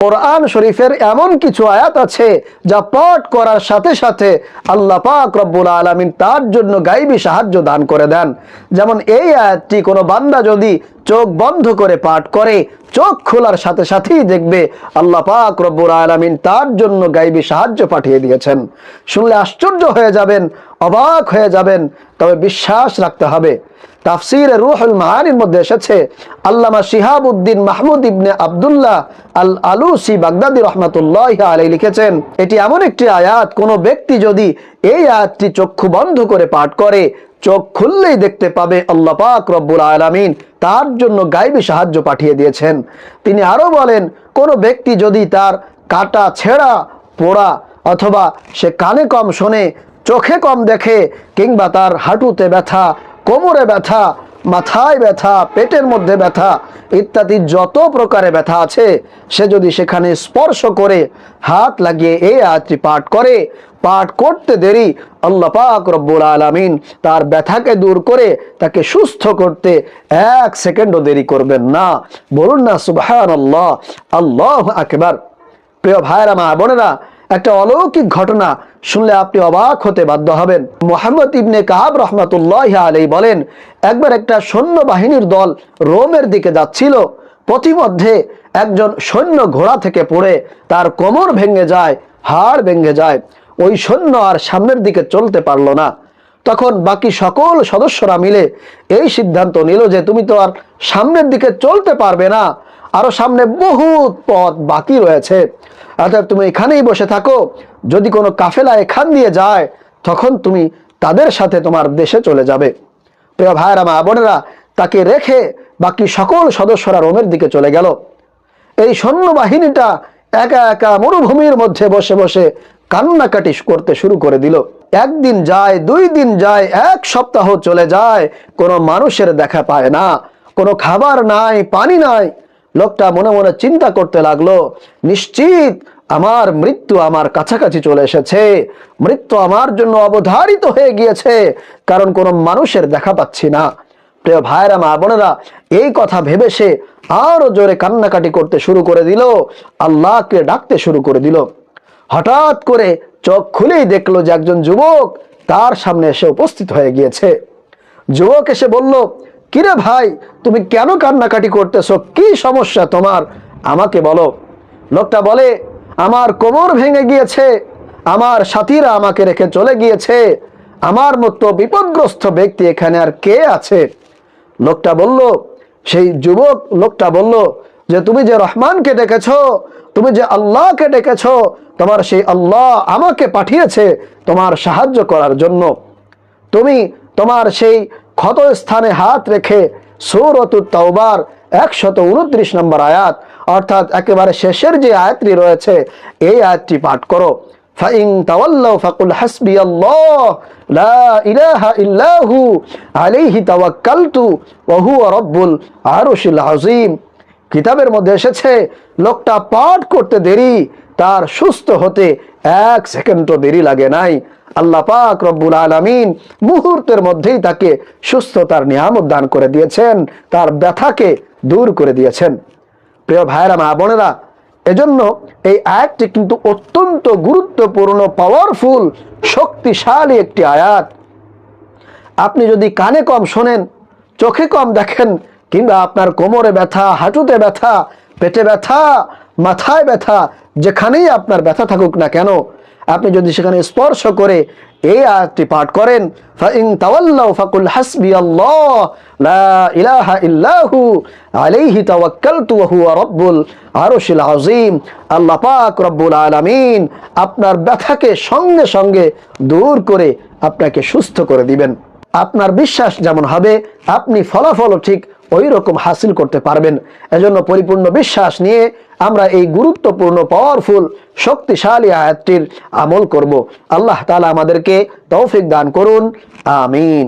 কোরআন শরীফের এমন কিছু আয়াত আছে যা পাঠ করার সাথে সাথে আল্লাহ পাক রব্বুল আলমিন তার জন্য গাইবী সাহায্য দান করে দেন। যেমন এই আয়াতটি কোনো বান্দা যদি চোখ বন্ধ করে পাঠ করে, চোখ খোলার সাথে সাথেই দেখবে আল্লাহ পাক রব্বুল আলমিন তার জন্য গাইবী সাহায্য পাঠিয়ে দিয়েছেন। শুনলে আশ্চর্য হয়ে যাবেন, অবাক হয়ে যাবেন, তবে বিশ্বাস রাখতে হবে। তাফসির রুহুল মাহানির মধ্যে এসেছে আল্লামা Shihab Uddin Mahmud Ibn Abdullah Al Alusi Baghdadi রহমাতুল্লাহ আলাই লিখেছেন, এটি এমন একটি আয়াত, কোনো ব্যক্তি যদি এই আয়াতটি চক্ষু বন্ধ করে পাঠ করে, চোখ খুললেই দেখতে পাবে আল্লাহ পাক রব্বুল আলামিন তার জন্য গাইবী সাহায্য পাঠিয়ে দিয়েছেন। তিনি আরও বলেন, কোনো ব্যক্তি যদি তার কাটা, ছেঁড়া, পোড়া অথবা সে কানে কম শোনে, চোখে কম দেখে কিংবা তার হাঁটুতে ব্যথা কোমরে ব্যথা, মাথায় ব্যথা, পেটের মধ্যে ব্যথা ইত্যাদি যত প্রকারে ব্যথা আছে, সে যদি সেখানে স্পর্শ করে, হাত লাগিয়ে এই আয়াতটি পাঠ করে, পাঠ করতে দেরি, আল্লাহ পাক রব্বুল আলামিন তার ব্যথাকে দূর করে তাকে সুস্থ করতে এক সেকেন্ডও দেরি করবেন না। বলুন না সুবহান আল্লাহ আল্লাহ আকবার। প্রিয় ভাইরা মা বোনেরা একটা অলৌকিক ঘটনা শুনলে আপনি অবাক হতে বাধ্য হবেন। মোহাম্মদ ইবনে কাহাব রহমাতুল্লাহ আলাই বলেন, একবার একটা সৈন্য বাহিনীর দল রোমের দিকে যাচ্ছিল, পথিমধ্যে একজন সৈন্য ঘোড়া থেকে পড়ে তার কোমর ভেঙে যায়, হাড় ভেঙে যায়। ওই সৈন্য আর সামনের দিকে চলতে পারল না। তখন বাকি সকল সদস্যরা মিলে এই সিদ্ধান্ত নিল যে, তুমি তো আর সামনের দিকে চলতে পারবে না। আরও সামনে বহুত পথ বাকি রয়েছে। অর্থাৎ তুমি এখানেই বসে থাকো। যদি কোনো কাফেলা এখান দিয়ে যায়, তখন তুমি তাদের সাথে তোমার দেশে চলে যাবে। প্রিয় ভাইয়েরা, মা বোনেরা, তাকে রেখে বাকি সকল সদস্যরা রোমের দিকে চলে গেল। এই সৈন্যবাহিনীটা একা একা মরুভূমির মধ্যে বসে বসে কান্নাকাটি করতে শুরু করে দিল। একদিন যায়, দুই দিন যায়, এক সপ্তাহ চলে যায়, কোনো মানুষের দেখা পায় না, কোনো খাবার নাই, পানি নাই। লোকটা মনে মনে চিন্তা করতে লাগল, নিশ্চিত আমার মৃত্যু আমার কাছাকাছি চলে এসেছে। মৃত্যু আমার জন্য অবধারিত হয়ে গিয়েছে, কারণ কোনো মানুষের দেখা পাচ্ছি না। প্রিয় ভাইরা মা বোনেরা, এই কথা ভেবে সে আরও জোরে কান্নাকাটি করতে শুরু করে দিল, আল্লাহকে ডাকতে শুরু করে দিল। হঠাৎ করে চোখ খুলেই দেখল যে একজন যুবক তার সামনে এসে উপস্থিত হয়ে গিয়েছে। যুবক এসে বলল কিরে ভাই, তুমি কেন কান্নাকাটি করতেছো? কি সমস্যা তোমার? আমাকে বলো। লোকটা বলে, আমার কোমর ভেঙে গিয়েছে, আমার সাথীরা আমাকে রেখে চলে গিয়েছে, আমার মতো বিপদগ্রস্ত ব্যক্তি এখানে আর কে আছে? লোকটা বলল, সেই যুবক লোকটা বলল যে, তুমি যে রহমানকে ডেকেছ, তুমি যে আল্লাহকে ডেকেছ, তোমার সেই আল্লাহ আমাকে পাঠিয়েছে তোমার সাহায্য করার জন্য। তুমি তোমার সেই ক্ষত স্থানে হাত রেখে সৌরতুর তাওবার একশত উনত্রিশ নম্বর আয়াত, অর্থাৎ একেবারে শেষের যে আয়াতটি রয়েছে, এই আয়াতটি পাঠ করো। ফাইন তাওয়াল্লাউ ফাকুল হাসবি আল্লাহ লা ইলাহা ইল্লাহু আলাইহি তাওয়াক্কালতু ওয়া হুয়া রাব্বুল আরশিল আযীম। কিতাবের মধ্যে এসেছে, লোকটা পাঠ করতে দেরি, তার সুস্থ হতে এক সেকেন্ডও দেরি লাগে নাই। আল্লাহ পাক রব্বুল আলামিন মুহূর্তের মধ্যেই তাকে সুস্থতার নিয়ামত দান করে দিয়েছেন, তার ব্যথাকে দূর করে দিয়েছেন। প্রিয় ভাইরা মা বোনেরা, এজন্য এই আয়াতটি কিন্তু অত্যন্ত গুরুত্বপূর্ণ পাওয়ারফুল শক্তিশালী একটি আয়াত। আপনি যদি কানে কম শোনেন, চোখে কম দেখেন, কিংবা আপনার কোমরে ব্যথা, হাঁটুতে ব্যথা, পেটে ব্যথা, মাথায় ব্যথা, যেখানেই আপনার ব্যথা থাকুক না কেন আপনি যদি সেখানে স্পর্শ করে এই আয়াতটি পাঠ করেন ফাকুল হাসবি আল্লাহ, লা ইলাহা ইল্লাহু আলাইহি তাওয়াক্কালতু ওয়া হুয়া রাব্বুল আরশিল আযীম। আল্লাহ পাক রব্বুল আলামিন আপনার ব্যথাকে সঙ্গে সঙ্গে দূর করে আপনাকে সুস্থ করে দিবেন। আপনার বিশ্বাস যেমন হবে, আপনি ফলাফলও ঠিক ওই রকম হাসিল করতে পারবেন। এজন্য পরিপূর্ণ বিশ্বাস নিয়ে আমরা এই গুরুত্বপূর্ণ পাওয়ারফুল শক্তিশালী আয়াতটির আমল করব। আল্লাহ তালা আমাদেরকে তৌফিক দান করুন। আমিন।